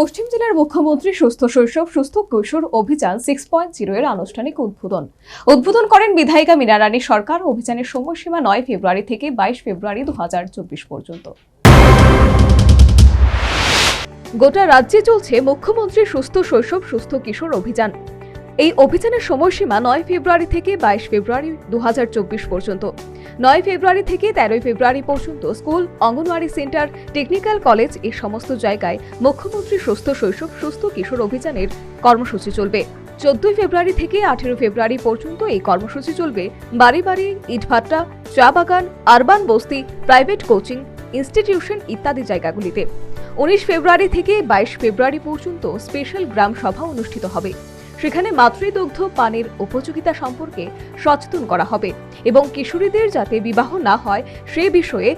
পশ্চিম জেলার মুখ্যমন্ত্রী সুস্থ শৈশব, সুস্থ কৈশোর অভিযান সিক্স পয়েন্ট জিরো এর আনুষ্ঠানিক উদ্বোধন। উদ্বোধন করেন বিধায়িকা মীনারানী সরকার। অভিযানের সময়সীমা নয় ফেব্রুয়ারি থেকে বাইশ ফেব্রুয়ারি দু হাজার চব্বিশ পর্যন্ত। গোটা রাজ্যে চলছে মুখ্যমন্ত্রী সুস্থ শৈশব, সুস্থ কিশোর অভিযান। এই অভিযানের সময়সীমা নয় ফেব্রুয়ারি থেকে বাইশ ফেব্রুয়ারি দু হাজার চব্বিশ পর্যন্ত। নয় ফেব্রুয়ারি থেকে তেরোই ফেব্রুয়ারি পর্যন্ত school, anganwadi centre, technical college এই সমস্ত জায়গায় মুখ্যমন্ত্রী সুস্থ শৈশব, সুস্থ কিশোর অভিযানের কর্মসূচি চলবে। চোদ্দই ফেব্রুয়ারি থেকে আঠেরো ফেব্রুয়ারি পর্যন্ত এই কর্মসূচি চলবে। বাড়ি বাড়ি ইটভাট্টা চা বাগান, আরবান বস্তি, প্রাইভেট কোচিং, ইনস্টিটিউশন ইত্যাদি জায়গাগুলিতে। উনিশ ফেব্রুয়ারি থেকে বাইশ ফেব্রুয়ারি পর্যন্ত স্পেশাল গ্রাম সভা অনুষ্ঠিত হবে। সেখানে মাতৃদুগ্ধ পানির উপযোগিতা সম্পর্কে সচেতন করা হবে এবং কিশোরীদের যাতে বিবাহ না হয় সে বিষয়ে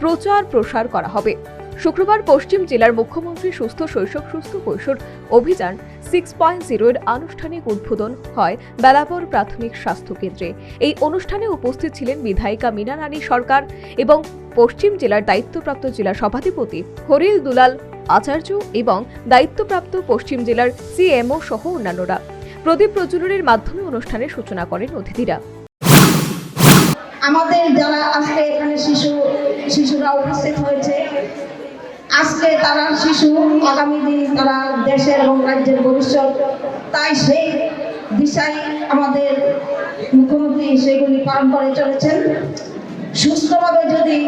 প্রচার প্রসার করা হবে। শুক্রবার পশ্চিম জেলার মুখ্যমন্ত্রী সুস্থ শৈশব সুস্থ কৈশোর অভিযান সিক্স পয়েন্ট জিরো এর আনুষ্ঠানিক উদ্বোধন হয় বেলাবর প্রাথমিক স্বাস্থ্য কেন্দ্রে। এই অনুষ্ঠানে উপস্থিত ছিলেন বিধায়িকা মীনা রানী সরকার এবং পশ্চিম জেলার দায়িত্বপ্রাপ্ত জেলা সভাধিপতি হরিল দুলাল আচার্য এবং দায়িত্বপ্রাপ্ত পশ্চিম জেলার সিএমও সহ অন্যান্যরা। প্রদীপ প্রজ্বলনের মাধ্যমে অনুষ্ঠানের সূচনা করেন অতিথিরা। আমাদের যারা আজকে এখানে শিশু, শিশুরা উপস্থিত হয়েছে, আজকে তারা শিশু, আগামী দিন তারা দেশের এবং রাজ্যের ভবিষ্যৎ, তাই সেই দিশায় আমাদের মুখ্যমন্ত্রী সেগুলি পালন করে চলেছেন। সুস্থভাবে যদি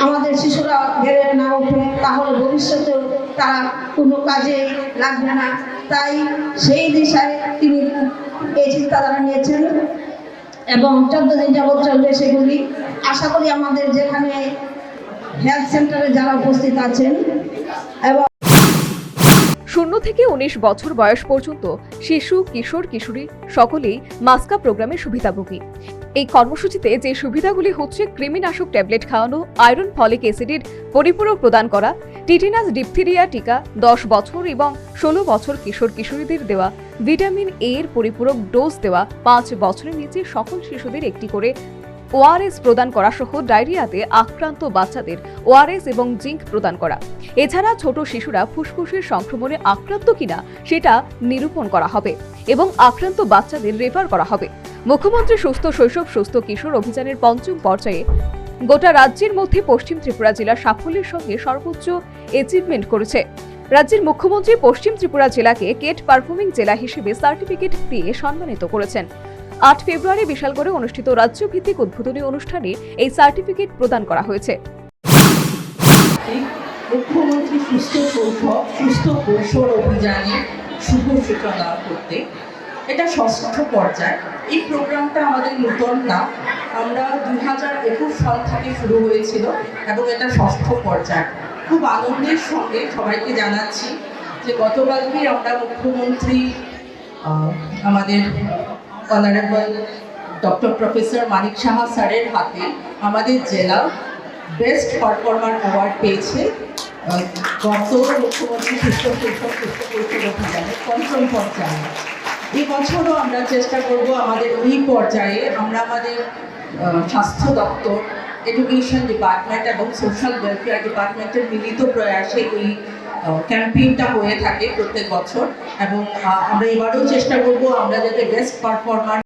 আমাদের শিশুরা বেড়ে না ওঠে, তাহলে ভবিষ্যতেও তারা কোনো কাজে লাগবে না। তাই সেই দিশায় তিনি এই চিন্তাধারা নিয়েছেন এবং চোদ্দ দিন যাবৎ চলবে সেগুলি। আশা করি আমাদের যেখানে হেলথ সেন্টারে যারা উপস্থিত আছেন এবং শূন্য থেকে উনিশ বছর বয়স পর্যন্ত শিশু, কিশোর, কিশোরী সকলেই মাস্কা প্রোগ্রামের সুবিধাভোগী। এই কর্মসূচিতে যে সুবিধাগুলি হচ্ছে কৃমিনাশক ট্যাবলেট খাওয়ানো, আয়রন ফলিক অ্যাসিডের পরিপূরক প্রদান করা, টিটিনাস ডিপথিরিয়া টিকা, দশ বছর এবং ষোলো বছর কিশোর কিশোরীদের দেওয়া, ভিটামিন এ এর পরিপূরক ডোজ দেওয়া, পাঁচ বছরের নিচে সকল শিশুদের একটি করে ওআরএস প্রদান করা সহ ডায়রিয়াতে আক্রান্ত বাচ্চাদের ওআরএস এবং জিঙ্ক প্রদান করা। এছাড়া ছোট শিশুরা ফুসফুসের সংক্রমণে আক্রান্ত কিনা সেটা নিরূপণ করা হবে এবং আক্রান্ত বাচ্চাদের রেফার করা হবে। মুখ্যমন্ত্রী সুস্থ শৈশব, সুস্থ কিশোর অভিযানের পঞ্চম পর্যায়ে গোটা রাজ্যের মধ্যে পশ্চিম ত্রিপুরা জেলা সাফল্যের সঙ্গে সর্বোচ্চ অ্যাচিভমেন্ট করেছে। রাজ্যের মুখ্যমন্ত্রী পশ্চিম ত্রিপুরা জেলাকে কেট পারফর্মিং জেলা হিসেবে সার্টিফিকেট দিয়ে সম্মানিত করেছেন। আট ফেব্রুয়ারি বিশালগড়ে অনুষ্ঠিত রাজ্যভিত্তিক উদ্বোধনী অনুষ্ঠানে এই সার্টিফিকেট প্রদান করা হয়েছে। মুখ্যমন্ত্রী সুস্থ শৈশব সুস্থ কৈশোর অভিযানে শুভ সূচনা করতে। এটা ষষ্ঠ পর্যায়। এই প্রোগ্রামটা আমাদের নূতন না। আমরা দুই হাজার একুশ সাল থেকে শুরু হয়েছিল এবং এটা ষষ্ঠ পর্যায়। খুব আনন্দের সঙ্গে সবাইকে জানাচ্ছি যে গতকালকে আমরা মুখ্যমন্ত্রী আমাদের honourable doctor professor Manik Saha স্যারের হাতে আমাদের জেলা বেস্ট পারফরমার অ্যাওয়ার্ড পেয়েছে। গত মুখ্যমন্ত্রী সুস্থ শৈশব সুস্থ কৈশোর অভিযানে পঞ্চম পর্যায়ে। এই বছরও আমরা চেষ্টা করব আমাদের ওই পর্যায়ে আমরা আমাদের স্বাস্থ্য দপ্তর এডুকেশন ডিপার্টমেন্ট এবং সোশ্যাল ওয়েলফেয়ার ডিপার্টমেন্টের মিলিত প্রয়াসে এই ক্যাম্পেইনটা হয়ে থাকে প্রত্যেক বছর। এবং আমরা এবারেও চেষ্টা করব আমরা যাতে বেস্ট পারফরমার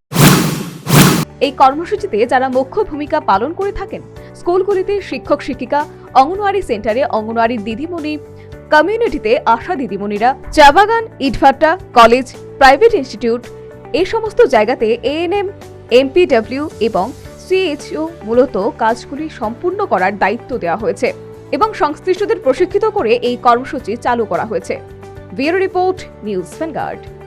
এই কর্মসূচিতে যারা মুখ্য ভূমিকা পালন করে থাকেন, স্কুলগুলিতে শিক্ষক শিক্ষিকা, অঙ্গনওয়াড়ি সেন্টারে অঙ্গনওয়াড়ি দিদিমণি, কমিউনিটিতে আশা দিদিমণিরা, চা বাগান ইটভাট্টা কলেজ, প্রাইভেট ইনস্টিটিউট, এই সমস্ত জায়গাতে এএনএম, এমপিডব্লিউ এবং সিএইচও মূলত কাজগুলি সম্পূর্ণ করার দায়িত্ব দেওয়া হয়েছে। এবং সংশ্লিষ্টদের প্রশিক্ষিত করে এই কর্মসূচি চালু করা হয়েছে। Bureau report news Vanguard.